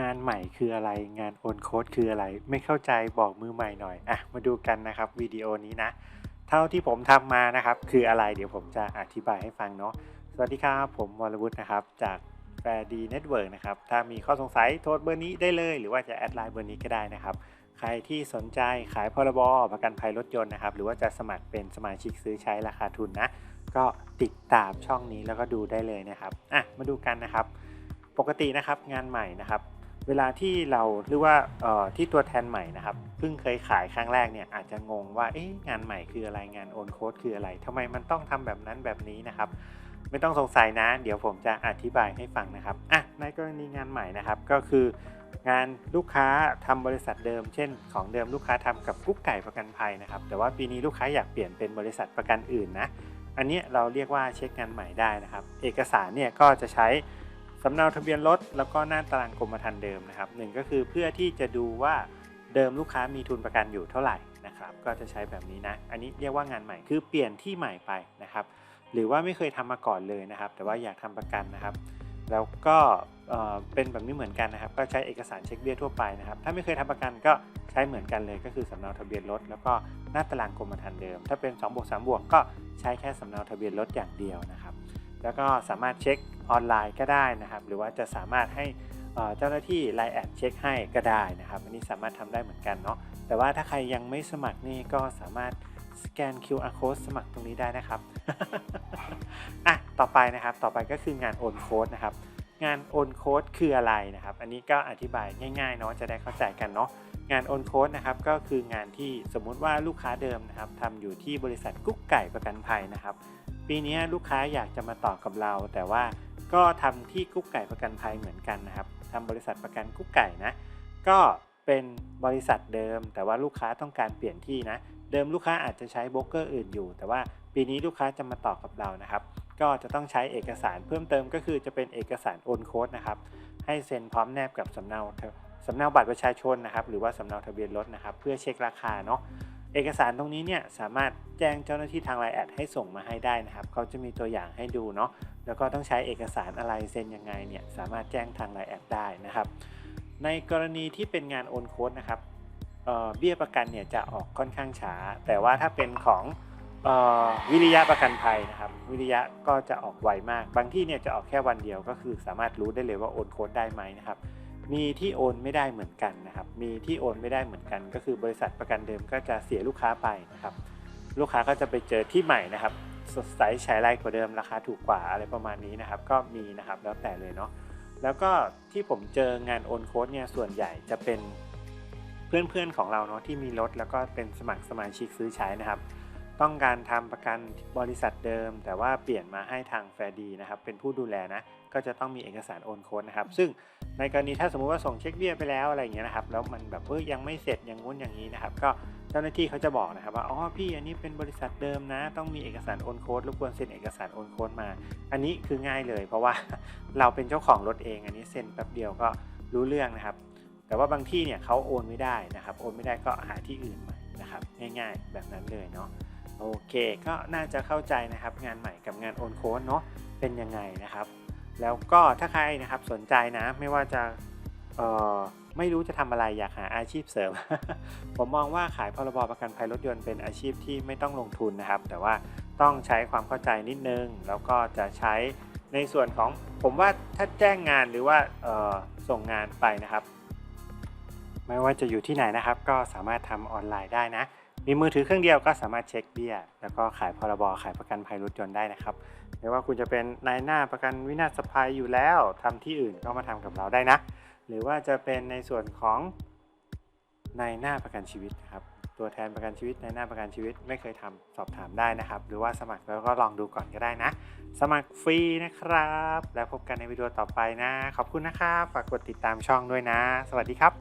งานใหม่คืออะไร งานโอนโค้ดคืออะไร ไม่เข้าใจบอกมือใหม่หน่อยอะมาดูกันนะครับวิดีโอนี้นะ เท่าที่ผมทำมานะครับ คืออะไรเดี๋ยวผมจะอธิบายให้ฟังเนาะสวัสดีครับผมวรวุฒินะครับ จากแฟร์ดีเน็ตเวิร์กนะครับ ถ้ามีข้อสงสัยโทรเบอร์นี้ได้เลย หรือว่าจะแอดไลน์เบอร์นี้ก็ได้นะครับ ใครที่สนใจขายพรบประกันภัยรถยนต์นะครับ หรือว่าจะสมัครเป็นสมาชิกซื้อใช้ราคาทุนนะ ก็ติดตามช่องนี้แล้วก็ดูได้เลยนะครับ อะ มาดูกันนะครับ ปกตินะครับงานใหม่นะครับ เวลาที่เราหรือว่าที่ตัวแทนใหม่นะครับเพิ่งเคยขายครั้งแรกเนี่ยอาจจะงงว่าเอ๊ะงานใหม่คืออะไรงานโอนโค้ดคืออะไรทำไมมันต้องทำแบบนั้นแบบนี้นะครับ ไม่ต้องสงสัยนะ เดี๋ยวผมจะอธิบายให้ฟังนะครับอะในกรณีงานใหม่นะครับก็คืองานลูกค้าทำบริษัทเดิม เช่น ของเดิมลูกค้าทำกับกุ๊กไก่ประกันภัยนะครับ แต่ว่าปีนี้ลูกค้าอยากเปลี่ยนเป็นบริษัทประกันอื่นนะอันนี้เราเรียกว่าเช็คงานใหม่ได้นะครับ เอกสารเนี่ยก็จะใช้ สำเนาทะเบียนรถแล้วก็หน้าตารางกรมธรรม์เดิมนะครับหนึ่งก็คือเพื่อที่จะดูว่าเดิมลูกค้ามีทุนประกันอยู่เท่าไหร่นะครับก็จะใช้แบบนี้นะ อันนี้เรียกว่างานใหม่คือเปลี่ยนที่ใหม่ไปนะครับ หรือว่าไม่เคยทำมาก่อนเลยนะครับ แต่ว่าอยากทำประกันนะครับ แล้วก็เอ่อเป็นแบบนี้เหมือนกันนะครับ ก็ใช้เอกสารเช็คเบี้ยทั่วไปนะครับ ถ้าไม่เคยทำประกันก็ใช้เหมือนกันเลย ก็คือสำเนาทะเบียนรถแล้วก็หน้าตารางกรมธรรม์เดิม ถ้าเป็น2บวก3บวกก็ใช้แค่สำเนาทะเบียนรถอย่างเดียวนะครับ แล้วก็สามารถเช็คออนไลน์ก็ได้นะครับ หรือว่าจะสามารถให้เจ้าหน้าที่ไลน์แอดเช็คให้ก็ได้นะครับ อันนี้สามารถทำได้เหมือนกันเนาะ แต่ว่าถ้าใครยังไม่สมัครนี่ก็สามารถสแกน QR code สมัครตรงนี้ได้นะครับ อะ ต่อไปนะครับ ต่อไปก็คืองานโอนโค้ดนะครับ งานโอนโค้ดคืออะไรนะครับ อันนี้ก็อธิบายง่ายๆเนาะ จะได้เข้าใจกันเนาะ งานโอนโค้ดนะครับ ก็คืองานที่สมมุติว่าลูกค้าเดิมนะครับทำอยู่ที่บริษัทกุ๊กไก่ประกันภัยนะครับ ปีนี้ลูกค้าอยากจะมาต่อกับเรา แต่ว่าก็ทำที่กุ๊กไก่ประกันภัยเหมือนกันนะครับทำบริษัทประกันกุ๊กไก่นะ ก็เป็นบริษัทเดิม แต่ว่าลูกค้าต้องการเปลี่ยนที่นะ เดิมลูกค้าอาจจะใช้โบรกเกอร์อื่นอยู่ แต่ว่าปีนี้ลูกค้าจะมาต่อกับเรานะครับ ก็จะต้องใช้เอกสารเพิ่มเติมก็คือจะเป็นเอกสารโอนโค้ดนะครับ ให้เซ็นพร้อมแนบกับสำเนาสำเนาบัตรประชาชนนะครับ หรือว่าสำเนาทะเบียนรถนะครับ เพื่อเช็คราคาเนาะ เอกสารตรงนี้เนี่ยสามารถแจ้งเจ้าหน้าที่ทางไลน์แอดให้ส่งมาให้ได้นะครับเขาจะมีตัวอย่างให้ดูเนาะแล้วก็ต้องใช้เอกสารอะไรเซ็นยังไงเนี่ยสามารถแจ้งทางไลน์แอดได้นะครับ ในกรณีที่เป็นงานโอนโค้ดนะครับเเบี้ยประกันเนี่ยจะออกค่อนข้างช้า แต่ว่าถ้าเป็นของออวิริยะประกันภัยนะครับ วิริยะก็จะออกไวมาก บางที่เนี่ยจะออกแค่วันเดียวก็คือสามารถรู้ได้เลยว่าโอนโค้ดได้ไหมนะครับ มีที่โอนไม่ได้เหมือนกันนะครับ มีที่โอนไม่ได้เหมือนกัน ก็คือบริษัทประกันเดิมก็จะเสียลูกค้าไปนะครับ ลูกค้าก็จะไปเจอที่ใหม่นะครับสดใสใช้ไรกว่าเดิมราคาถูกกว่าอะไรประมาณนี้นะครับ ก็มีนะครับแล้วแต่เลยเนาะแล้วก็ที่ผมเจองานโอนโค้ดเนี่ยส่วนใหญ่จะเป็นเพื่อนๆของเราเนาะที่มีรถแล้วก็เป็นสมัครสมาชิกซื้อใช้นะครับ ต้องการทำประกันบริษัทเดิม แต่ว่าเปลี่ยนมาให้ทางแฟร์ดีนะครับ เป็นผู้ดูแลนะก็จะต้องมีเอกสารโอนโค้ดนะครับ ซึ่ง ในกรณีถ้าสมมุติว่าส่งเช็คเบี้ยไปแล้วอะไรอย่างเงี้ยนะครับแล้วมันแบบเออยังไม่เสร็จอย่างงู้นอย่างนี้นะครับก็เจ้าหน้าที่เขาจะบอกนะครับว่าอ๋อพี่อันนี้เป็นบริษัทเดิมนะ ต้องมีเอกสารโอนโค้ดรบกวนเซ็นเอกสารโอนโค้ดมา อันนี้คือง่ายเลย เพราะว่าเราเป็นเจ้าของรถเอง อันนี้เซ็นแป๊บเดียวก็รู้เรื่องนะครับ แต่ว่าบางที่เนี่ยเขาโอนไม่ได้นะครับ โอนไม่ได้ก็หาที่อื่นม่นะครับง่ายๆแบบนั้นเลยเนาะโอเค ก็น่าจะเข้าใจนะครับ งานใหม่กับงานโอนโค้ดเนาะเป็นยังไงนะครับ แล้วก็ถ้าใครนะครับสนใจนะไม่ว่าจะเไม่รู้จะทำอะไรอยากหาอาชีพเสริม ผมมองว่าขายพรบประกันภัยรถยนต์เป็นอาชีพที่ไม่ต้องลงทุนนะครับ แต่ว่าต้องใช้ความเข้าใจนิดนึง แล้วก็จะใช้ในส่วนของผมว่าถ้าแจ้งงานหรือว่าส่งงานไปนะครับ ไม่ว่าจะอยู่ที่ไหนนะครับ ก็สามารถทำออนไลน์ได้นะ มีมือถือเครื่องเดียวก็สามารถเช็คเบี้ย แล้วก็ขายพรบขายประกันภัยรถยนต์ได้นะครับ ไม่ว่าคุณจะเป็นนายหน้าประกันวินาศภัยอยู่แล้วทำที่อื่นก็มาทำกับเราได้นะ หรือว่าจะเป็นในส่วนของนายหน้าประกันชีวิตครับตัวแทนประกันชีวิตนายหน้าประกันชีวิตไม่เคยทำสอบถามได้นะครับ หรือว่าสมัครแล้วก็ลองดูก่อนก็ได้นะ สมัครฟรีนะครับ แล้วพบกันในวิดีโอต่อไปนะ ขอบคุณนะครับฝากกดติดตามช่องด้วยนะ สวัสดีครับ